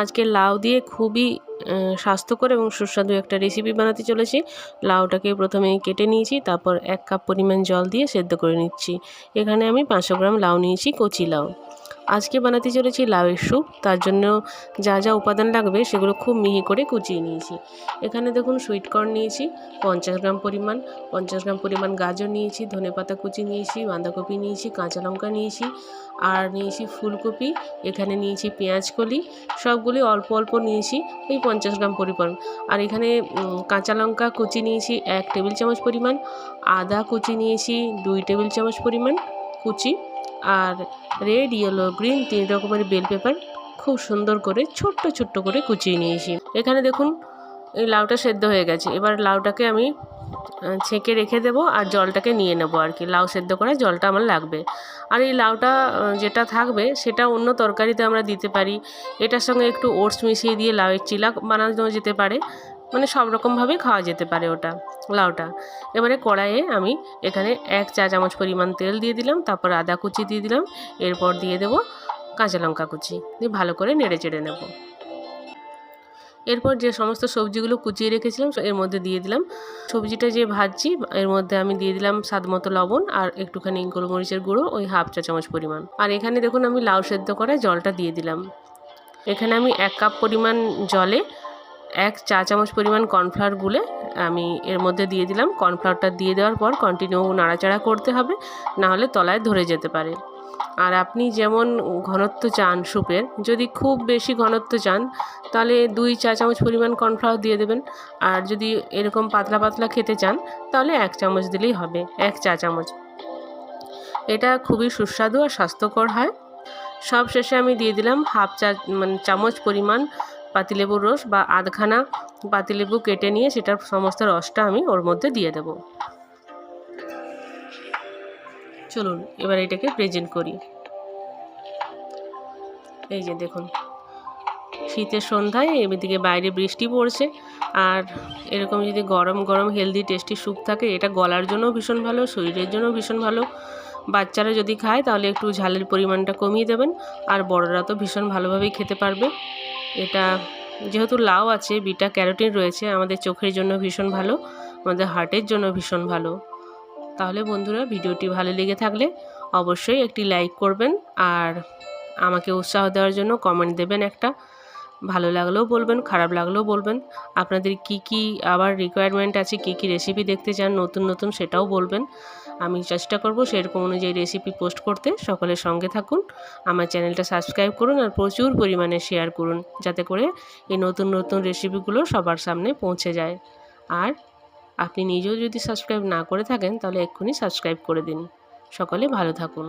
আজকে লাউ দিয়ে খুবই স্বাস্থ্যকর এবং সুস্বাদু একটা রেসিপি বানাতে চলেছি। লাউটাকে প্রথমে কেটে নিয়েছি, তারপর এক কাপ পরিমাণ জল দিয়ে সেদ্ধ করে নিচ্ছি। এখানে আমি পাঁচশো গ্রাম লাউ নিয়েছি, কচি লাউ। আজকে বানাতে চলেছি লাউয়ের স্যুপ। তার জন্য যা যা উপাদান লাগবে সেগুলো খুব মিহি করে কুচিয়ে নিয়েছি। এখানে দেখুন সুইট কর্ন নিয়েছি, পঞ্চাশ গ্রাম পরিমাণ। পঞ্চাশ গ্রাম পরিমাণ গাজর নিয়েছি ধনেপাতা কুচি নিয়েছি, বাঁধাকপি নিয়েছি, কাঁচা লঙ্কা নিয়েছি, আর নিয়েছি ফুলকপি। এখানে নিয়েছি পেঁয়াজ কলি, সবগুলি অল্প অল্প নিয়েছি ওই পঞ্চাশ গ্রাম পরিমাণ। আর এখানে কাঁচা লঙ্কা কুচি নিয়েছি এক টেবিল চামচ পরিমাণ। আদা কুচি নিয়েছি দুই টেবিল চামচ পরিমাণ কুচি। আর রেড ইয়েলো গ্রিন তিন রকমের বেল পেপার খুব সুন্দর করে, ছোট্ট ছোট্ট করে কুচিয়ে নিয়েছি। এখানে দেখুন, এই লাউটা সেদ্ধ হয়ে গেছে। এবার লাউটাকে আমি ছেঁকে রেখে দেবো আর জলটাকে নিয়ে নেব আর কি। লাউ সেদ্ধ করা জলটা আমার লাগবে। আর এই লাউটা যেটা থাকবে, সেটা অন্য তরকারিতে আমরা দিতে পারি। এটার সঙ্গে একটু ওটস মিশিয়ে দিয়ে লাউয়ের চিলা বানানো যেতে পারে। মানে সব রকমভাবেই খাওয়া যেতে পারে ওটা, লাউটা। এবারে কড়াইয়ে আমি এখানে এক চা চামচ পরিমাণ তেল দিয়ে দিলাম, তারপর আদা কুচি দিয়ে দিলাম, এরপর দিয়ে দেবো কাঁচা লঙ্কা কুচি, দিয়ে ভালো করে নেড়ে চেড়ে নেব। এরপর যে সমস্ত সবজিগুলো কুচিয়ে রেখেছিলাম এর মধ্যে দিয়ে দিলাম। সবজিটা যে ভাজছি, এর মধ্যে আমি দিয়ে দিলাম স্বাদ মতো লবণ আর একটুখানি গোলমরিচের গুঁড়ো, ওই হাফ চা চামচ পরিমাণ। আর এখানে দেখুন আমি লাউ সেদ্ধ করে জলটা দিয়ে দিলাম। এখানে আমি এক কাপ পরিমাণ জলে এক চা চামচ পরিমাণ কর্নফ্লাওয়ার গুলে আমি এর মধ্যে দিয়ে দিলাম। কর্নফ্লাওয়ারটা দিয়ে দেওয়ার পর কন্টিনিউ নাড়াচাড়া করতে হবে, না হলে তলায় ধরে যেতে পারে। আর আপনি যেমন ঘনত্ব চান স্যুপের, যদি খুব বেশি ঘনত্ব চান, তাহলে দুই চা চামচ পরিমাণ কর্নফ্লাওয়ার দিয়ে দেবেন। আর যদি এরকম পাতলা পাতলা খেতে চান, তাহলে এক চামচ দিলেই হবে, এক চা চামচ। এটা খুবই সুস্বাদু আর স্বাস্থ্যকর হয়। সব শেষে আমি দিয়ে দিলাম হাফ চা মানে চামচ পরিমাণ পাতিলেবুর রস বা আধখানা পাতিলেবু কেটে নিয়ে সেটার সমস্ত রসটা আমি ওর মধ্যে দিয়ে দেব। চলুন, এবার এটাকে প্রেজেন্ট করি। এই যে দেখুন, শীতের সন্ধ্যায় এদিকে বাইরে বৃষ্টি পড়ছে আর এরকম যদি গরম গরম হেলদি টেস্টি স্যুপ থাকে, এটা গলার জন্য ভীষণ ভালো, শরীরের জন্য ভীষণ ভালো। বাচ্চারা যদি খায় তাহলে একটু ঝালের পরিমাণটা কমিয়ে দেবেন আর বড়রা তো ভীষণ ভালোভাবেই খেতে পারবে। এটা যেহেতু লাউ আছে, বিটা ক্যারোটিন রয়েছে, আমাদের চোখের জন্য ভীষণ ভালো, আমাদের হার্টের জন্য ভীষণ ভালো। তাহলে বন্ধুরা, ভিডিওটি ভালো লেগে থাকলে অবশ্যই একটি লাইক করবেন আর আমাকে উৎসাহ দেওয়ার জন্য কমেন্ট দেবেন একটা। ভালো লাগলেও বলবেন, খারাপ লাগলেও বলবেন। আপনাদের কি কি আবার রিকোয়ারমেন্ট আছে, কি কি রেসিপি দেখতে চান, নতুন নতুন সেটাও বলবেন। আমি চেষ্টা করব সেরকম অনুযায়ী রেসিপি পোস্ট করতে। সকলের সঙ্গে থাকুন, আমার চ্যানেলটা সাবস্ক্রাইব করুন আর প্রচুর পরিমাণে শেয়ার করুন, যাতে করে এই নতুন নতুন রেসিপিগুলো সবার সামনে পৌঁছে যায়। আর আপনি নিজেও যদি সাবস্ক্রাইব না করে থাকেন, তাহলে এক্ষুনি সাবস্ক্রাইব করে দিন। সকলে ভালো থাকুন।